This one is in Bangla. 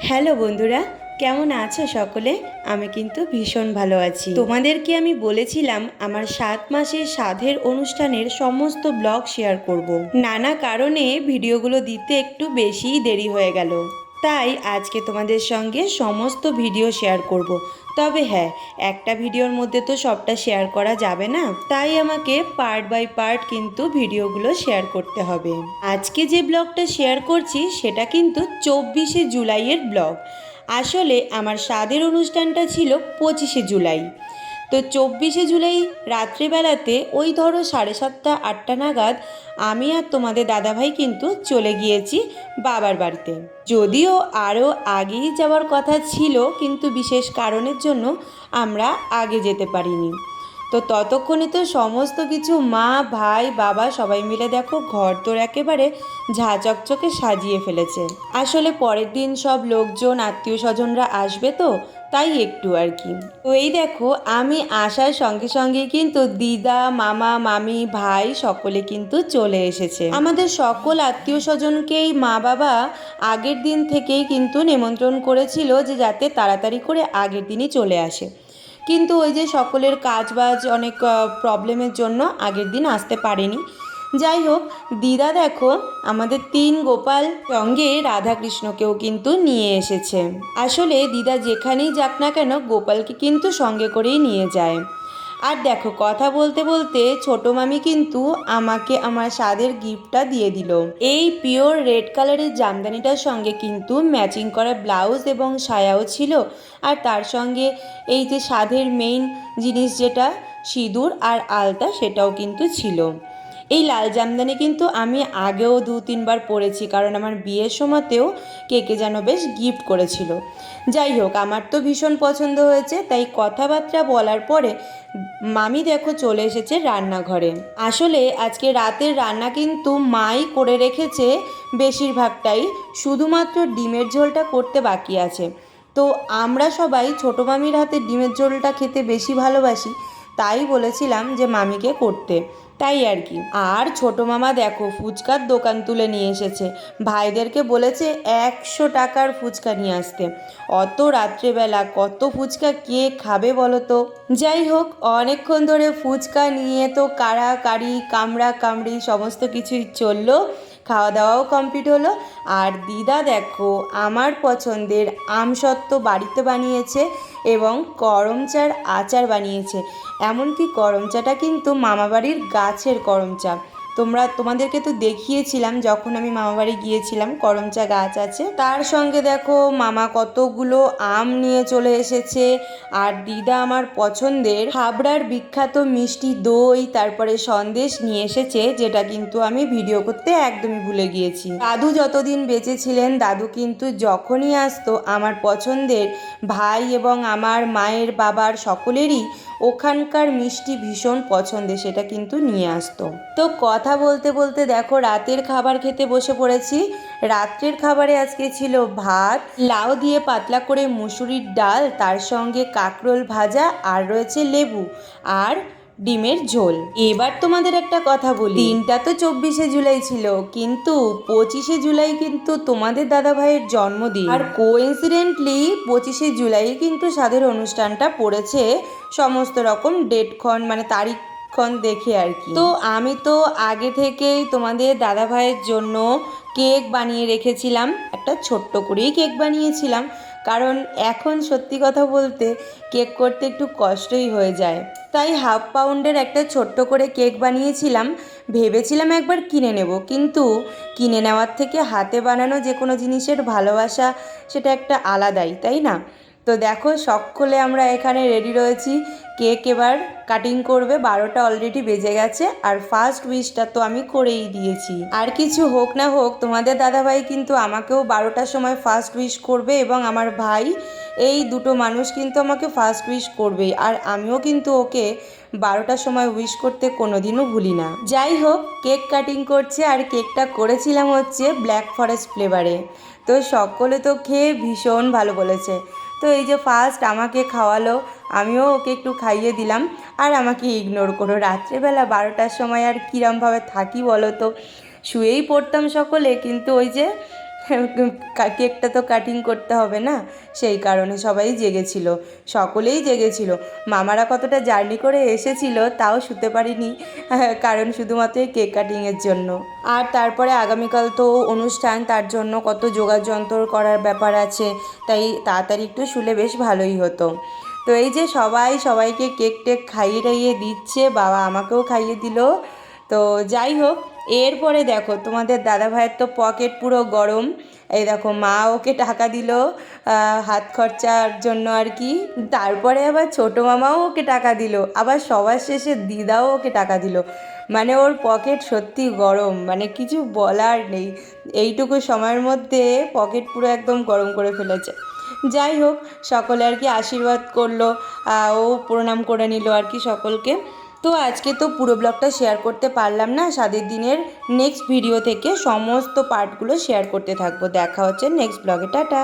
হ্যালো বন্ধুরা, কেমন আছো সকলে? আমি কিন্তু ভীষণ ভালো আছি। তোমাদেরকে আমি বলেছিলাম আমার সাত মাসের সাধের অনুষ্ঠানের সমস্ত ব্লগ শেয়ার করব। নানা কারণে ভিডিওগুলো দিতে একটু বেশিই দেরি হয়ে গেল। তাই আজকে তোমাদের সঙ্গে সমস্ত ভিডিও শেয়ার করব। তবে হ্যাঁ একটা ভিডিওর মধ্যে তো সবটা শেয়ার করা যাবে না, তাই আমাকে পার্ট বাই পার্ট কিন্তু ভিডিওগুলো শেয়ার করতে হবে। আজকে যে ব্লগটা শেয়ার করছি, সেটা কিন্তু চব্বিশে জুলাইয়ের ব্লগ। আসলে আমার স্বাদের অনুষ্ঠানটা ছিল পঁচিশে জুলাই। তো চব্বিশে জুলাই রাত্রিবেলাতে ওই ধরো সাড়ে সাতটা, আটটা নাগাদ আমি আর তোমাদের দাদাভাই কিন্তু চলে গিয়েছি বাবার বাড়িতে। যদিও আরও আগেই যাওয়ার কথা ছিল, কিন্তু বিশেষ কারণের জন্য আমরা আগে যেতে পারিনি। তো ততক্ষণে তো সমস্ত কিছু মা, ভাই, বাবা সবাই মিলে দেখো ঘর তোর একেবারে ঝা চকচকে সাজিয়ে ফেলেছে। আসলে পরের দিন সব লোকজন আত্মীয় স্বজনরা আসবে তো, তাই একটু আর কি। তো এই দেখো, আমি আসার সঙ্গে সঙ্গে কিন্তু দিদা, মামা, মামি, ভাই সকলে কিন্তু চলে এসেছে। আমাদের সকল আত্মীয় স্বজনকেই মা বাবা আগের দিন থেকেই কিন্তু নিমন্ত্রণ করেছিল যে যাতে তাড়াতাড়ি করে আগের দিনই চলে আসে। কিন্তু ওই যে সকলের কাজবাজ অনেক প্রবলেমের জন্য আগের দিন আসতে পারেনি। যাই হোক, দিদা দেখো, আমাদের তিন গোপাল সঙ্গে রাধাকৃষ্ণকেও কিন্তু নিয়ে এসেছে। আসলে দিদা যেখানেই যাক না কেন, গোপালকে কিন্তু সঙ্গে করেই নিয়ে যায়। আর দেখো, কথা বলতে বলতে ছোট মামি কিন্তু আমাকে আমার স্বাদের গিফটটা দিয়ে দিল। এই পিওর রেড কালারের জামদানিটার সঙ্গে কিন্তু ম্যাচিং করা ব্লাউজ এবং সায়াও ছিল। আর তার সঙ্গে এই যে স্বাদের মেইন জিনিস যেটা, সিঁদুর আর আলতা সেটাও কিন্তু ছিল। এই লাল জামদানি কিন্তু আমি আগেও দু, তিনবার পরেছি, কারণ আমার বিয়ের সময়তেও কে কে যেন বেশ গিফট করেছিল। যাই হোক, আমার তো ভীষণ পছন্দ হয়েছে, তাই কথাবার্তা বলার পরে মামি দেখো চলে এসেছে রান্নাঘরে। আসলে আজকে রাতের রান্না কিন্তু মাই করে রেখেছে বেশিরভাগটাই, শুধুমাত্র ডিমের ঝোলটা করতে বাকি আছে। তো আমরা সবাই ছোটো মামির হাতে ডিমের ঝোলটা খেতে বেশি ভালোবাসি, তাই বলেছিলাম যে মামিকে করতে। তাই আর কি। আর ছোট মামা দেখো, ফুচকার দোকান তুলে নিয়ে এসেছে। ভাইদেরকে বলেছে একশো টাকার ফুচকা নিয়ে আসতে। অত রাত্রেবেলা কত ফুচকা কে খাবে বলো তো? যাই হোক, অনেকক্ষণ ধরে ফুচকা নিয়ে তো কাড়াকাড়ি কামড়া কামড়ি সমস্ত কিছুই চলল। খাওয়া দাওয়াও কমপ্লিট হলো। আর দিদা দেখো, আমার পছন্দের আমসত্ত্ব বাড়িতে বানিয়েছে এবং করম চার আচার বানিয়েছে। এমনকি করম চাটা কিন্তু মামাবাড়ির গাছের করম চা। তোমরা তোমাদেরকে তো দেখিয়েছিলাম যখন আমি মামাবাড়ি গিয়েছিলাম, করমচা গাছ আছে। তার সঙ্গে দেখো মামা কতগুলো আম নিয়ে চলে এসেছে, আর দিদা আমার পছন্দের হাবড়ার বিখ্যাত মিষ্টি দই, তারপরে সন্দেশ নিয়ে এসেছে, যেটা কিন্তু আমি ভিডিও করতে একদমই ভুলে গিয়েছি। দাদু যতদিন বেঁচে ছিলেন, দাদু কিন্তু যখনই আসতো, আমার পছন্দের ভাই এবং আমার মায়ের বাবার সকলেরই ওখানকার মিষ্টি ভীষণ পছন্দের, সেটা কিন্তু নিয়ে আসতো। তো কথা বলতে বলতে দেখো, রাতের খাবার খেতে বসে পড়েছি। রাত্রের খাবারে আজকে ছিল ভাত, লাউ দিয়ে পাতলা করে মুসুরির ডাল, তার সঙ্গে কাকরোল ভাজা, আর রয়েছে লেবু। আর ডিমের ঝোল। এবার তোমাদের একটা কথা বলি। দিনটা তো চব্বিশে জুলাই ছিল, কিন্তু পঁচিশে জুলাই কিন্তু তোমাদের দাদা ভাইয়ের জন্মদিন। আর কোইন্সিডেন্টলি পঁচিশে জুলাই কিন্তু স্বাদের অনুষ্ঠানটা পড়েছে সমস্ত রকম ডেটক্ষণ মানে তারিখ ক্ষণ দেখে আর কি। তো আমি তো আগে থেকেই তোমাদের দাদা ভাইয়ের জন্য কেক বানিয়ে রেখেছিলাম, একটা ছোট্ট করেই কেক বানিয়েছিলাম। কারণ এখন সত্যি কথা বলতে কেক করতে একটু কষ্টই হয়ে যায়। তাই হাফ পাউন্ডের একটা ছোট্ট করে কেক বানিয়েছিলাম, ভেবেছিলাম একবার কিনে নেব। কিন্তু কিনে নেওয়ার থেকে হাতে বানানো যে কোনো জিনিসের ভালোবাসা সেটা একটা আলাদাই, তাই না? তো দেখো সকলে আমরা এখানে রেডি রয়েছি। কেক এবার কাটিং করবে, বারোটা অলরেডি বেজে গেছে, আর ফার্স্ট উইশটা তো আমি করেই দিয়েছি। আর কিছু হোক না হোক, তোমাদের দাদাভাই কিন্তু আমাকেও বারোটার সময় ফার্স্ট উইশ করবে এবং আমার ভাই, এই দুটো মানুষ কিন্তু আমাকে ফার্স্ট উইশ করবেই। আর আমিও কিন্তু ওকে বারোটার সময় উইশ করতে কোনোদিনও ভুলি না। যাই হোক, কেক কাটিং করছে আর কেকটা করেছিলাম হচ্ছে ব্ল্যাক ফরেস্ট ফ্লেভারে তো সকলে তো খেয়ে ভীষণ ভালো বলেছে। তো এই যে ফার্স্ট আমাকে খাওয়ালো, আমিও ওকে একটু খাইয়ে দিলাম। আর আমাকে ইগনোর করো, রাত্রেবেলা বারোটার সময় আর কীরমভাবে থাকি বলো তো? শুয়েই পড়তাম সকলে, কিন্তু ওই যে কেকটা তো কাটিং করতে হবে না? সেই কারণে সবাই জেগেছিল, সকলেই জেগেছিল। মামারা কতটা জার্নি করে এসেছিল তাও শুতে পারিনি, কারণ শুধুমাত্র কেক কাটিংয়ের জন্য। আর তারপরে আগামীকাল তো অনুষ্ঠান, তার জন্য কত যোগাযোগ যন্ত্র করার ব্যাপার আছে, তাই তাড়াতাড়ি একটু শুলে বেশ ভালোই হতো। তো এই যে সবাই সবাইকে কেক টেক খাইয়ে টাইয়ে দিচ্ছে, বাবা আমাকেও খাইয়ে দিল। তো যাই হোক, এরপরে দেখো, তোমাদের দাদা ভাইয়ের তো পকেট পুরো গরম। এই দেখো, মা ওকে টাকা দিল হাত খরচার জন্য আর কি। তারপরে আবার ছোটো মামাও ওকে টাকা দিল, আবার সবার শেষে দিদাও ওকে টাকা দিল। মানে ওর পকেট সত্যি গরম মানে কিছু বলার নেই। এইটুকু সময়ের মধ্যে পকেট পুরো একদম গরম করে ফেলেছে। যাই হোক, সকলে আর কি আশীর্বাদ করল ও প্রণাম করে নিল আর কি সকলকে। তো আজকে তো পুরো ব্লগটা শেয়ার করতে পারলাম না। সাদের দিনের নেক্সট ভিডিও থেকে সমস্ত পার্টগুলো শেয়ার করতে থাকব। দেখা হচ্ছে নেক্সট ব্লগে টাটা।